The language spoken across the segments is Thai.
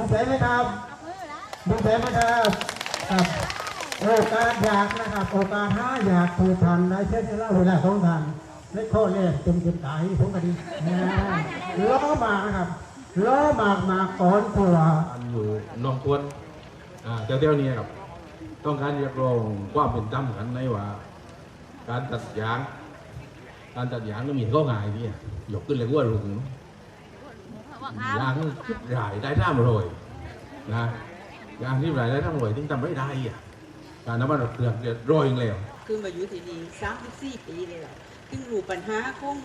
ดูแสไหมครับดูแสไหมครับครับโอกาสอยากนะครับโอกาสห้าอยากถูกทันได้เช่นเล่าเวลาสองทันเล็กข้อแรกเต็มเต็มตายผมก็ดีนะล้อหมากนะครับล้อหมากหมาก่อนตัวอันอยู่นองควนอ่าแถวๆนี้ครับ ต้องการเรียกร้องความเป็นธรรมกันในว่า การตัดยาง การตัดยางก็มีข้อง่ายนี่ยกขึ้นเลยว่าลุง ยางคิดรายได้ท่ามรอยนะยางที่รายได้ท่ามรอยถึงทำไม่ได้อะการน้ำมันรถเครื่องเดือดร้อยแล้วคือมาอยู่ที่นี่สามสิบสี่ปีเลยแหละซึ่งรู้ปัญหาของ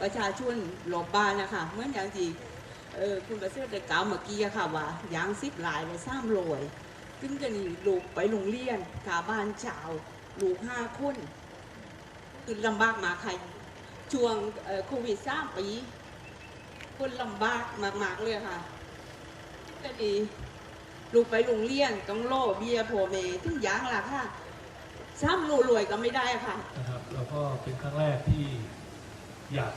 ประชาชนหลบบ้านนะคะเหมือนอย่างที่เออคุณประเสริฐได้กล่าวเมื่อกี้อะค่ะว่ายางซิบหลายเลยสร้างรวยซึ่งก็นี่ลูกไปโรงเรียนกาบ้านเช้าลูกห้าคนคือลำบากมากใครช่วงเอ่อโควิดสามปี คนลำบากมากๆเลยค่ะก็ดีลูกไปโรงเรียนต้องโล่เบียร์พ่อแม่ถึงยางราค่าซ้ำรวยก็ไม่ได้ค่ะนะครับแล้วก็เป็นครั้งแรกที่อยาก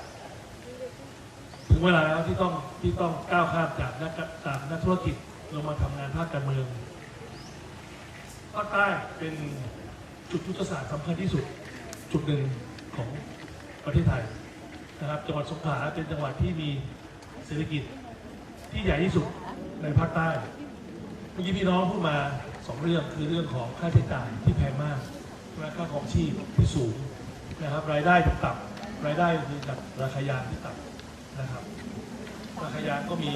ถึงเวลาแล้วที่ต้องที่ต้องก้าวข้ามจากนักจากนักธุรกิจเรามาทำงานภาคการเมืองภาคใต้เป็นจุดยุทธศาสตร์สำคัญที่สุดจุดหนึ่งของประเทศไทยนะครับจังหวัดสงขลาเป็นจังหวัดที่มี เศรษฐกิจที่ใหญ่ที่สุดในภาคใต้เมื่อกี้พี่น้องพูดมาสองเรื่องคือเรื่องของค่าใช้จ่ายที่แพงมากและค่าของชีพที่สูงนะครับรายได้ที่ต่ำรายได้คือจากราคายางที่ต่ำนะครับ ราคายางก็มี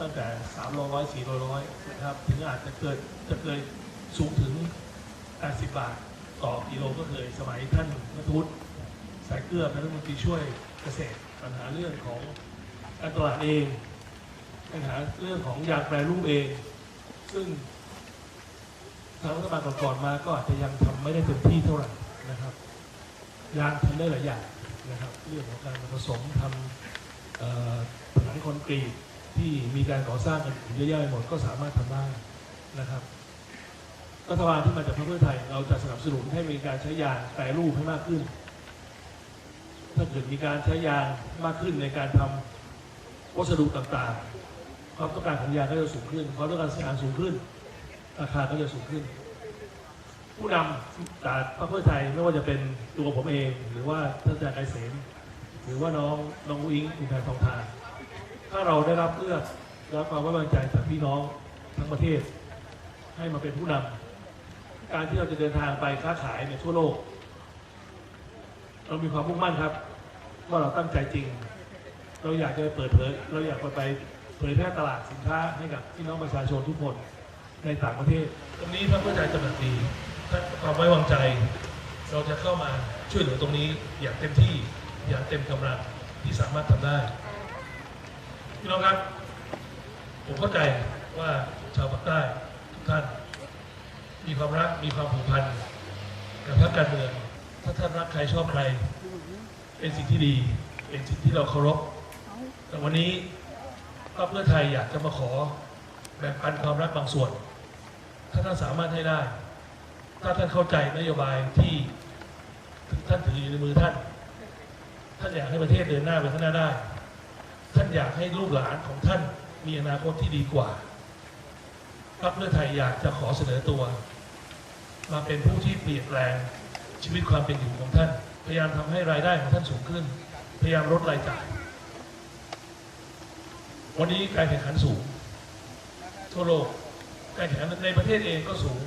ตั้งแต่3 0 0 4 0 0นะครับถึงอาจจะเกิดจะเคยสูงถึง 80 บาท ต่อกิโลก็เคยสมัยท่านนัทวุฒิสายเกลือเป็นรัฐมนตรีช่วยเกษตรปัญหาเรื่องของ การตลาดเองปัญหาเรื่องของยางแปรรูปเอง ซึ่งทางรัฐบาลก่อนๆมาก็อาจจะยังทำไม่ได้เต็มที่เท่าไหร่นะครับ ยางทำได้หลายอย่างนะครับ เรื่องของการผสมทำเอ่อผนังคอนกรีตที่มีการก่อสร้างกันเยอะแยะไปหมดก็สามารถทำได้นะครับรัฐบาลที่มาจากพรรคเพื่อไทยเราจะสนับสนุนให้มีการใช้ยางแปรรูปให้มากขึ้น ถ้าเกิดมีการใช้ยางมากขึ้นในการทำ วัสดุต่างๆ ความต้องการของยาก็จะสูงขึ้น ความต้องการสารสูงขึ้น ราคาก็จะสูงขึ้น ผู้นำจากพรรคเพื่อไทยไม่ว่าจะเป็นตัวผมเอง หรือว่าท่านอาจารย์ไกรเสมหรือว่าน้องน้องอุ้งอิงอุทัยทองทานถ้าเราได้รับเลือกรับความไว้วางใจจากพี่น้องทั้งประเทศ ให้มาเป็นผู้นำการที่เราจะเดินทางไปค้าขายในทั่วโลก เรามีความมุ่งมั่นครับ ว่าเราตั้งใจจริง เราอยากจะเปิดเผยเราอยากไปเผยแพร่ตลาดสินค้าให้กับพี่น้องประชาชนทุกคนในต่างประเทศ ตรงนี้พรรคเพื่อไทยจะแบบดีถ้าความไว้วางใจ เราจะเข้ามาช่วยเหลือตรงนี้อย่างเต็มที่อย่างเต็มกำลังที่สามารถทำได้พี่น้องครับผมเข้าใจว่าชาวภาคใต้ทุกท่าน มีความรักมีความผูกพันกับพรรคการเมืองถ้าท่านรักใครชอบใคร เป็นสิ่งที่ดี เป็นสิ่งที่เราเคารพ แต่วันนี้พรเพื่อไทยอยากจะมาขอแบ่งปันความรักบางส่วน ถ้าท่านสามารถให้ได้ ถ้าท่านเข้าใจนโยบายที่ท่านถืออยู่ในมือท่าน ท่านอยากให้ประเทศเดินหน้าไปข้างหน้าได้ ท่านอยากให้ลูกหลานของท่านมีอนาคตที่ดีกว่าพรรคเพื่อไทยอยากจะขอเสนอตัว มาเป็นผู้ที่เปลี่ยนแปลงชีวิตความเป็นอยู่ของท่าน พยายามทำให้รายได้ของท่านสูงขึ้น พยายามลดรายจ่าย วันนี้การแข่งขันสูง ทั่วโลก การแข่งขันในประเทศเองก็สูง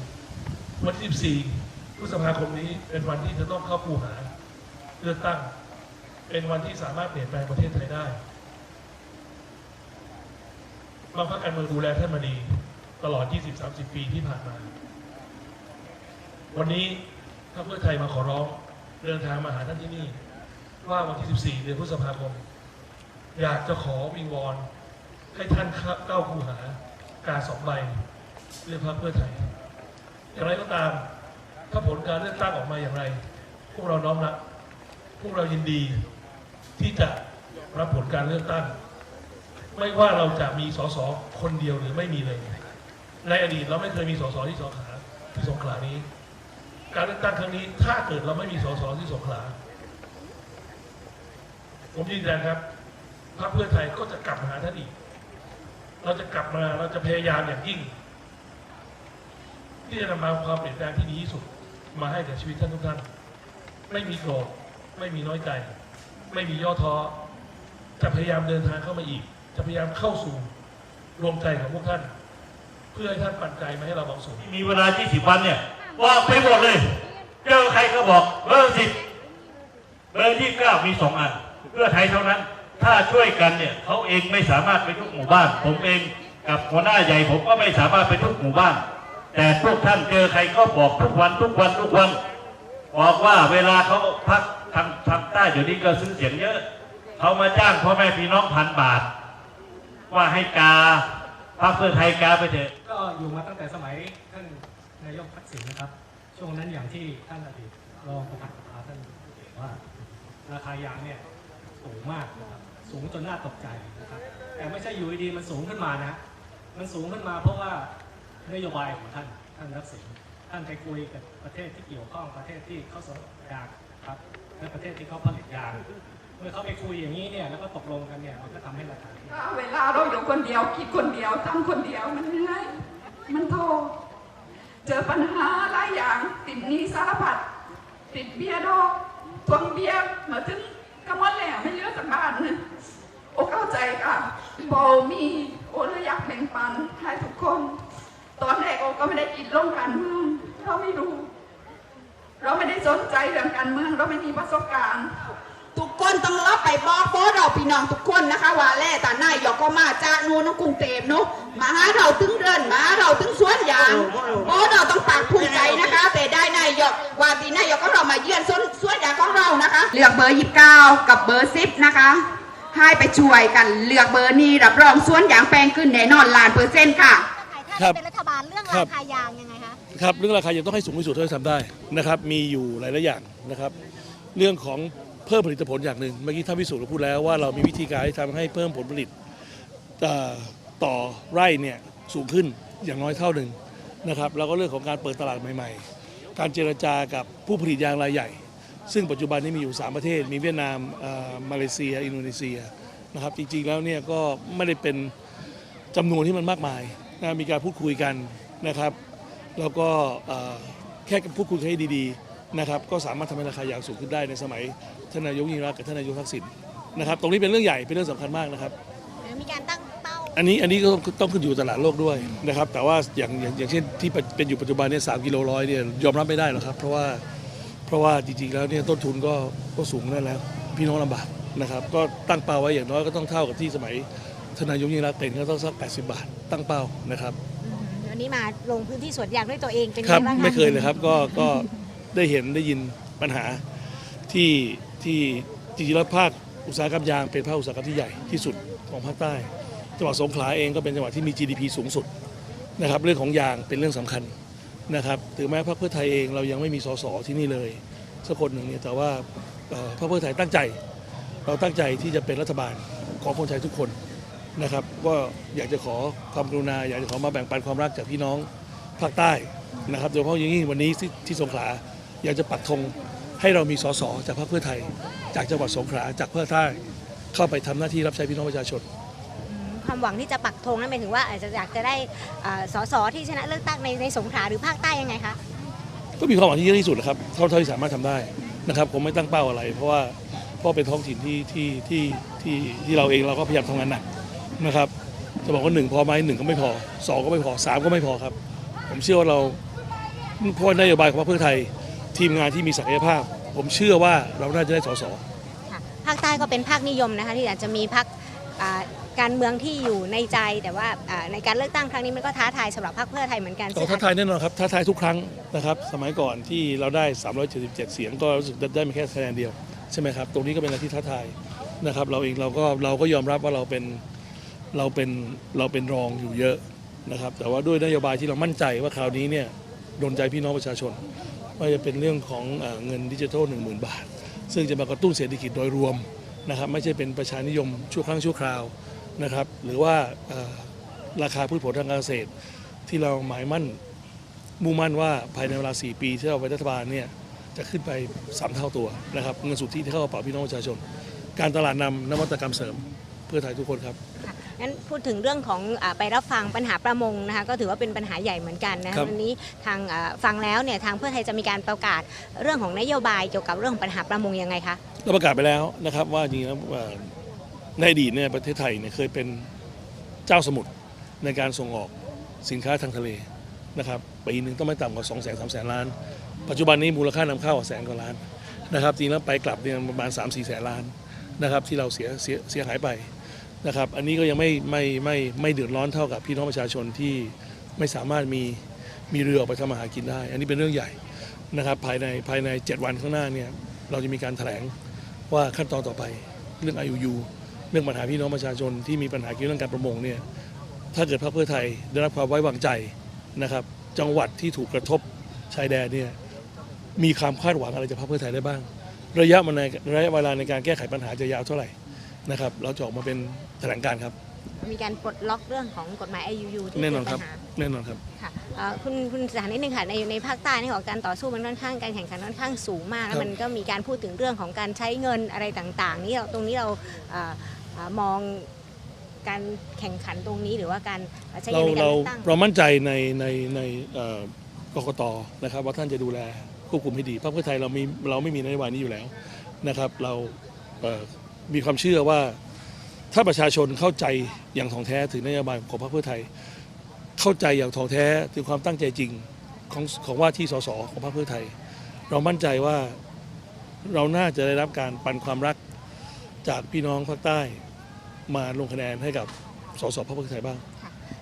วันที่14พฤษภาคมนี้เป็นวันที่จะต้องเข้าคูหาเลือกตั้ง เป็นวันที่สามารถเปลี่ยนแปลงประเทศไทยได้บางพรรคการเมืองดูแลท่านมาดีตลอด 20-30 ปีที่ผ่านมา วันนี้ถ้าเพื่อไทยมาขอร้องเดินทางมาหาท่านที่นี่ ว่าวันที่ 14 เดือนพฤษภาคม อยากจะขอวิงวอน ให้ท่านเข้าคูหากาสองใบเลือกพรรคเพื่อไทย อย่างไรก็ตาม ถ้าผลการเลือกตั้งออกมาอย่างไร พวกเราน้อมรับพวกเรายินดีที่จะรับผลการเลือกตั้ง ไม่ว่าเราจะมีสสคนเดียวหรือไม่มีเลยในอดีตเราไม่เคยมีสสที่สงขลาที่สงขลานี้ การเลือกตั้งครั้งนี้ ถ้าเกิดเราไม่มีสสที่สงขลาผมยืนยันครับพรรคเพื่อไทยก็จะกลับมาหาท่านอีก เราจะกลับมาเราจะพยายามอย่างยิ่ง ที่จะนำมาความเปลี่ยนแปลงที่ดีที่สุด มาให้กับชีวิตท่านทุกท่าน ไม่มีโกรธไม่มีน้อยใจ ไม่มีย่อท้อจะพยายามเดินทางเข้ามาอีก จะพยายามเข้าสู่รวมใจของพวกท่าน เพื่อให้ท่านปันใจมาให้เราบางส่วนมีเวลา 20 วันเนี่ยบอกไปหมดเลย เจอใครก็บอกเบอร์สิบเบอร์ที่เก้ามีสองอัน เพื่อไทยเท่านั้น ถ้าช่วยกันเนี่ยเขาเองไม่สามารถไปทุกหมู่บ้าน ผมเองกับหัวหน้าใหญ่ผมก็ไม่สามารถไปทุกหมู่บ้าน แต่พวกท่านเจอใครก็บอกทุกวันทุกวันทุกวัน บอกว่าเวลาเขาพักทางทางใต้เดี๋ยวนี้ก็ซื้อเสียงเยอะเขามาจ้างพ่อแม่พี่น้องพันบาท ว่าให้กาพรรคเพื่อไทยกาไปเถอะก็อยู่มาตั้งแต่สมัยท่านนายกทักษิณนะครับ ช่วงนั้นอย่างที่ท่านอดีตรองประธานสภาท่านบอกว่าราคายางเนี่ยสูงมากนะครับ สูงจนน่าตกใจนะครับ แต่ไม่ใช่อยู่ดีๆมันสูงขึ้นมานะ มันสูงขึ้นมาเพราะว่านโยบายของท่านท่านทักษิณท่านไปคุยกับประเทศที่เกี่ยวข้องประเทศที่เขาส่งยางครับและประเทศที่เขาผลิตยางเมื่อเขาไปคุยอย่างนี้เนี่ยแล้วก็ตกลงกันเนี่ยมันก็ทำให้ราคาเวลาเราอยู่คนเดียวคิดคนเดียวทำคนเดียวมันเหนื่อยมันโทเจอปัญหาหลายอย่างติดหนี้สารพัดติดเบียดอกทวงเบียมาถึงกำมันแล้วไม่เลือสักบาทนึง โอ้เข้าใจค่ะบอมีโอ้เลยอยากแบ่งปันให้ทุกคน ตอนแรกโอ้ก็ไม่ได้กินร่วมกันเมืองเราไม่รู้ เราไม่ได้สนใจเรื่องการเมืองเราไม่มีประสบการณ์ทุกคนต้องรับไปบอกโบเราพี่น้องทุกคนนะคะ ว่าแล่ตานายกก็มาจากนูนกรุงเทพเนาะมาหาเราถึงเรือนมาหาเราถึงสวนยางโบเราต้องปากภูมิใจนะคะ แต่ได้นายกว่าที่นายกก็เรามาเยือนสวนสวนยางของเรานะคะเลือกเบอร์ยี่สิบเก้ากับเบอร์สิบนะคะ ให้ไปช่วยกันเลือกเบอร์นี้รับรองสวนยางแปลงขึ้นแน่นอนล้านเปอร์เซ็นต์ค่ะถ้าเป็นรัฐบาลเรื่องราคายางยังไงคะครับเรื่องราคายังต้องให้สูงที่สุดเท่าที่ทำได้นะครับ มีอยู่หลายหลายๆอย่างนะครับ เรื่องของเพิ่มผลิตผลอย่างหนึ่งเมื่อกี้ท่านพิสูจน์ก็พูดแล้วว่าเรามีวิธีการที่ทำให้เพิ่มผลผลิตเอ่อต่อไร่เนี่ยสูงขึ้นอย่างน้อยเท่าหนึ่งนะครับแล้วก็เรื่องของการเปิดตลาดใหม่ ๆ การเจรจากับผู้ผลิตยางรายใหญ่ ซึ่งปัจจุบันนี้มีอยู่ 3 ประเทศ มีเวียดนามเอ่อมาเลเซีย อินโดนีเซียนะครับจริงๆแล้วเนี่ยก็ไม่ได้เป็นจำนวนที่มันมากมายนะมีการพูดคุยกันนะครับ แล้วก็เอ่อแค่พูดคุยกันให้ดีๆนะครับก็สามารถทำให้ราคายางสูงขึ้นได้ในสมัยท่านนายกยิ่งรักษณ์กับท่านนายกทักษิณนะครับตรงนี้เป็นเรื่องใหญ่เป็นเรื่องสำคัญมากนะครับมีการตั้งเป้าอันนี้อันนี้ก็ต้องต้องขึ้นอยู่กับตลาดโลกด้วยนะครับแต่ว่าอย่างอย่างอย่างเช่นที่เป็นอยู่ปัจจุบันเนี่ยสามกิโลร้อยเนี่ยยอมรับไม่ได้หรอกครับเพราะว่าเพ ราะว่าจริงๆแล้วเนี่ยต้นทุนก็ก็สูงนั่นแล้ว พี่น้องลำบากนะครับ ก็ตั้งเป้าไว้อย่างน้อยก็ต้องเท่ากับที่สมัยทานนายกยิ่งรักษณ์เป็นก็ต้องสัก 80 บาท ตั้งเป้านะครับวันนี้มาลงพื้นที่สวนยางด้วยตัวเองเป็นครับไงบ้างคะไม่เคยเลยครับก็ก็ได้เห็นได้ยินปัญหาที่ที่จริงๆแล้วภาคอุตสาหกรรมยางเป็นภาคอุตสาหกรรมที่ใหญ่ที่สุดของภาคใต้จังหวัดสงขลาเองก็เป็นจังหวัดที่มี GDP สูงสุดนะครับเรื่องของยางเป็นเรื่องสำคัญ นะครับถึงแม้พรรคเพื่อไทยเองเรายังไม่มีสสที่นี่เลยสักคนหนึ่งเนี่ยแต่ว่าพรรคเพื่อไทยตั้งใจ เราตั้งใจที่จะเป็นรัฐบาลของคนไทยทุกคนนะครับก็อยากจะขอความกรุณาอยากจะขอมาแบ่งปันความรักจากพี่น้องภาคใต้นะครับโดยเฉพาะอย่างยิ่งวันนี้ที่ที่สงขลาอยากจะปักธงให้เรามีสสจากพรรคเพื่อไทย จากจังหวัดสงขลาจากเพื่อไทยเข้าไปทำหน้าที่รับใช้พี่น้องประชาชน ความหวังที่จะปักธงนั่นหมายถึงว่าอาจจะอยากจะได้อ่าสสที่ชนะเลือกตั้งในในสงขลาหรือภาคใต้ยังไงคะก็มีความหวังที่เยอะที่สุดนะครับเท่าเท่าที่สามารถทำได้นะครับผมไม่ตั้งเป้าอะไร เพราะว่าเพราะเป็นท้องถิ่นที่ที่ที่ที่ที่เราเองเราก็พยายามทำงานหนักนะครับจะบอกว่าหนึ่งพอไหมหนึ่งก็ไม่พอสองก็ไม่พอสามก็ไม่พอครับ ผมเชื่อว่าเราเพราะว่านโยบายของพรรคเพื่อไทย ทีมงานที่มีศักยภาพ ผมเชื่อว่าเราน่าจะได้สสค่ะภาคใต้ก็เป็นภาคนิยมนะคะที่อาจจะมีพรรคอ่า การเมืองที่อยู่ในใจ แต่ว่าในการเลือกตั้งครั้งนี้มันก็ท้าทายสำหรับพรรคเพื่อไทยเหมือนกันก็ซึ่งท้าทายแน่นอนครับท้าทายทุกครั้งนะครับสมัยก่อนที่เราได้ 377 เสียงก็รู้สึกได้มาแค่คะแนนเดียวใช่ไหมครับตรงนี้ก็เป็นอะไรที่ท้าทายนะครับเราเองเราก็เราก็ยอมรับว่าเราเป็นเราเป็นเราเป็นรองอยู่เยอะนะครับแต่ว่าด้วยนโยบายที่เรามั่นใจว่าคราวนี้เนี่ยโดนใจพี่น้องประชาชนว่าจะเป็นเรื่องของเอเงินดิจิทัล1 0,000 บาท ซึ่งจะมากระตุ้นเศรษฐกิจโดยรวมนะครับไม่ใช่เป็นประชานิยมชั่วครั้งชั่วคราว นะครับ หรือว่าเอ่อราคาพืชผลทางการเกษตร ที่เราหมายมั่นมุ่งมั่นว่าภายในเวลา 4 ปีที่เราเป็นรัฐบาลเนี่ยจะขึ้นไป 3 เท่าตัวนะครับเงินสุทธิที่เข้ากระเป๋าพี่น้องประชาชน การตลาดนำนวัตกรรมเสริมเพื่อไทยทุกคนครับค่ะงั้นพูดถึงเรื่องของอาไปรับฟังปัญหาประมงนะคะก็ถือว่าเป็นปัญหาใหญ่เหมือนกันนะคะครับวันนี้ทางอ่าฟังแล้วเนี่ยทางเพื่อไทยจะมีการประกาศเรื่องของนโยบายเกี่ยวกับเรื่องปัญหาประมงยังไงคะเราประกาศไปแล้วนะครับว่าจริงๆแล้วว่า ในอดีตเนี่ยประเทศไทยเนี่ยเคยเป็นเจ้าสมุทรในการส่งออกสินค้าทางทะเลนะครับปีหนึ่งต้องไม่ต่ำกว่า2 0 0 0 0 3 0 0 0ล้าน ปัจจุบันนี้มูลค่านำเข้าแสนกว่าล้านนะครับจริงแล้วไปกลับเนี่ยประมาณ 3 4แสนล้านนะครับที่เราเสียเสียเสียหายไปนะครับอันนี้ก็ยังไม่ไม่ไม่ไม่เดือดร้อนเท่ากับพี่น้องประชาชนที่ไม่สามารถมีมีเรือออกไปทำมาหากินได้ อันนี้เป็นเรื่องใหญ่นะครับภายในภายใน 7 วันข้างหน้าเนี่ยเราจะมีการแถลงว่าขั้นตอนต่อไปเรื่อง IUU เรื่องปัญหาพี่น้องประชาชนที่มีปัญหาเกี่ยวกับเรื่องการประมงเนี่ยถ้าเกิดพรรคเพื่อไทยได้รับความไว้วางใจนะครับ จังหวัดที่ถูกกระทบชายแดนเนี่ยมีความคาดหวังอะไรจากพรรคเพื่อไทยได้บ้าง ระยะมันในระยะเวลาในการแก้ไขปัญหาจะยาวเท่าไหร่นะครับเราจะออกมาเป็นแถลงการณ์ครับ มีการปลดล็อกเรื่องของกฎหมาย IUU ที่แน่เป็นนอนคปัรับญหาแน่นอนครับค่ะเอ่อคุณคุณสถานนิดนึงค่ะในในภาคใต้นี่ของการต่อสู้มันค่อนข้างการแข่งขันค่อนข้างสูงมากครัแล้วบมันก็มีการพูดถึงเรื่องของการใช้เงินอะไรต่าง ๆ นี่เราตรงนี้เราเอ่อเอ่อ มองการแข่งขันตรงนี้หรือว่าการใช้เราเงินในการเราเลือกตั้งเรามั่นใจในในในเอ่อกกตนะครับ ว่าท่านจะดูแลควบคุมให้ดีพรรคเพื่อไทยเรามีเราไม่มีนโยบายนี้อยู่แล้วนะครับ เราเอ่อมีความเชื่อว่าถ้าประชาชนเข้าใจอย่างถ่องแท้ถึงนโยบายของพรรคเพื่อไทย เข้าใจอย่างถ่องแท้ถึงความตั้งใจจริงของของว่าที่สสของพรรคเพื่อไทย เรามั่นใจว่าเราน่าจะได้รับการปันความรัก จากพี่น้องภาคใต้มาลงคะแนนให้กับสสพรรคเพื่อไทยบ้าง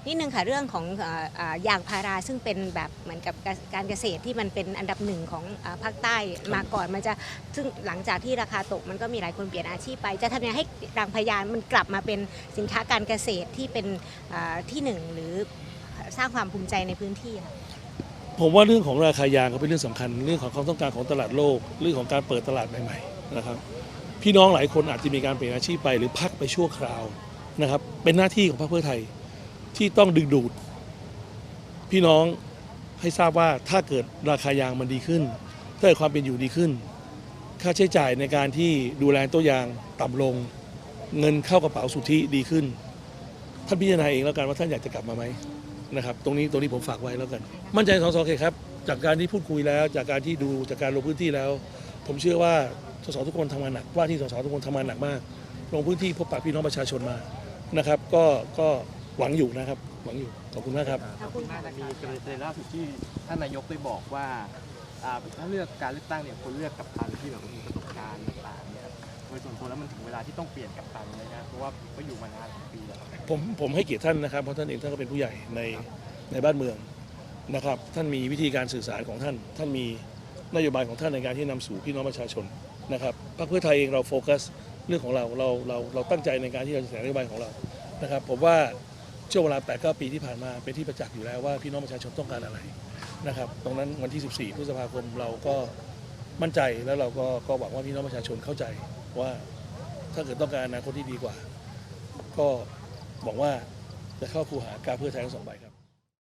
นิดนึงค่ะเรื่องของเอ่อเอ่อยางพาราซึ่งเป็นแบบเหมือนกับการเกษตรที่มันเป็นอันดับหนึ่งของเอ่อภาคใต้มาก่อนมันจะซึ่งหลังจากที่ราคาตกมันก็มีหลายคนเปลี่ยนอาชีพไป จะทำยังไงให้รังพยานมันกลับมาเป็นสินค้าการเกษตรที่เป็นเอ่อที่หนึ่งหรือสร้างความภูมิใจในพื้นที่ค่ะผมว่าเรื่องของราคายางก็เป็นเรื่องสำคัญ เรื่องของความต้องการของตลาดโลก เรื่องของการเปิดตลาดใหม่ๆนะครับ พี่น้องหลายคนอาจจะมีการเปลี่ยนอาชีพไปหรือพักไปชั่วคราวนะครับ เป็นหน้าที่ของพรรคเพื่อไทยที่ต้องดึงดูด พี่น้องให้ทราบว่าถ้าเกิดราคายางมันดีขึ้น ถ้าเกิดความเป็นอยู่ดีขึ้น ค่าใช้จ่ายในการที่ดูแลตัวยางต่ำลง เงินเข้ากระเป๋าสุทธิดีขึ้น ท่านพิจารณาเองแล้วกันว่าท่านอยากจะกลับมาไหมนะครับ ตรงนี้ตรงนี้ผมฝากไว้แล้วกัน มั่นใจสสเขตครับ จากการที่พูดคุยแล้ว จากการที่ดูจากการลงพื้นที่แล้ว ผมเชื่อว่า สสทุกคนทำงานหนักว่าที่สสทุกคนทำงานหนักมาก ลงพื้นที่พบปะพี่น้องประชาชนมานะครับ ก็ก็หวังอยู่นะครับ หวังอยู่ขอบคุณมากครับขอบคุณค่ะมีกรณีล่าสุดที่ท่านนายกได้บอกว่าอ่าถ้าเลือกการเลือกตั้งเนี่ยควรเลือกกัปตันที่แบบมีประสบการณ์ต่างๆเนี่ยโดยส่วนตัวแล้วมันถึงเวลาที่ต้องเปลี่ยนกัปตันเลยนะเพราะว่าก็อยู่มานานหลายปีแล้วครับผมผมให้เกียรติท่านนะครับเพราะท่านเองท่านก็เป็นผู้ใหญ่ในในบ้านเมืองนะครับ ท่านมีวิธีการสื่อสารของท่าน ท่านมี นโยบายของท่านในการที่นำสู่พี่น้องประชาชนนะครับพรรคเพื่อไทยเองเราโฟกัสเรื่องของเราเราเราเราตั้งใจในการที่เราจะแถลงนโยบายของเรานะครับผมว่าช่วงเวลา8 9ปีที่ผ่านมาเป็นที่ประจักษ์อยู่แล้วว่าพี่น้องประชาชนต้องการอะไรนะครับตรงนั้นวันที่ 14 พฤษภาคมเราก็มั่นใจแล้วเราก็ก็หวังว่าพี่น้องประชาชนเข้าใจว่าถ้าเกิดต้องการอนาคตที่ดีกว่า ก็หวังว่าจะเข้าคูหากาเพื่อไทยทั้งสองใบครับ